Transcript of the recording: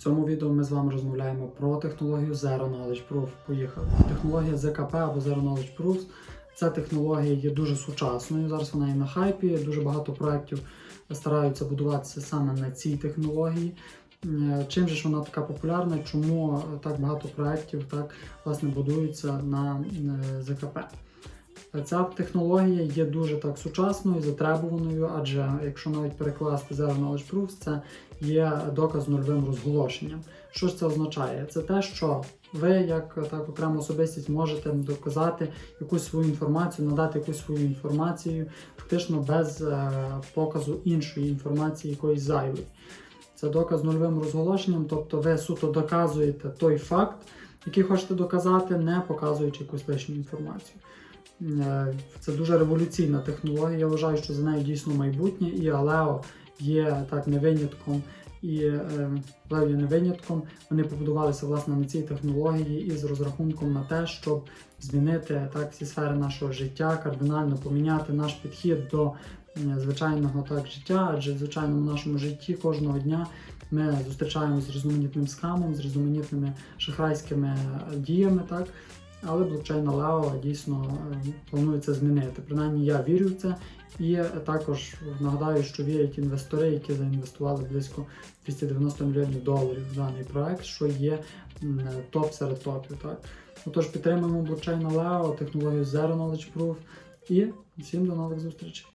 цьому відео ми з вами розмовляємо про технологію Zero Knowledge Proof. Поїхали. Технологія ZKP або Zero Knowledge Proofs. Ця технологія є дуже сучасною. Зараз вона є на хайпі. Дуже багато проєктів стараються будуватися саме на цій технології. Е, Чим же ж вона така популярна? Чому так багато проєктів так власне будуються на е, ЗКП? Ця технологія є дуже так сучасною, затребуваною, адже якщо навіть перекласти Zero Knowledge Proofs, це є доказ з нульовим розголошенням. Що ж це означає? Це те, що ви, як так окрема особистість, можете доказати якусь свою інформацію, надати якусь свою інформацію, фактично без е, показу іншої інформації, якоїсь зайвої. Це доказ з нульовим розголошенням, тобто ви суто доказуєте той факт, який хочете доказати, не показуючи якусь лишню інформацію. Е, Це дуже революційна технологія. Я вважаю, що за нею дійсно майбутнє, і Алео є так не винятком, і е, є не винятком. Вони побудувалися власне на цій технології із розрахунком на те, щоб змінити так всі сфери нашого життя, кардинально поміняти наш підхід до звичайного так життя, адже в звичайному нашому житті кожного дня ми зустрічаємося з різноманітним скамом, з різноманітними шахрайськими е, діями, так. Але блокчейна Лео дійсно е, планується змінити. Принаймні я вірю в це. І також нагадаю, що вірять інвестори, які заінвестували близько 290 мільйонів доларів в даний проект, що є топ серед топів. Так? Отож, підтримуємо блокчейн Лео, технологію Zero Knowledge Proof і всім до нових зустрічей.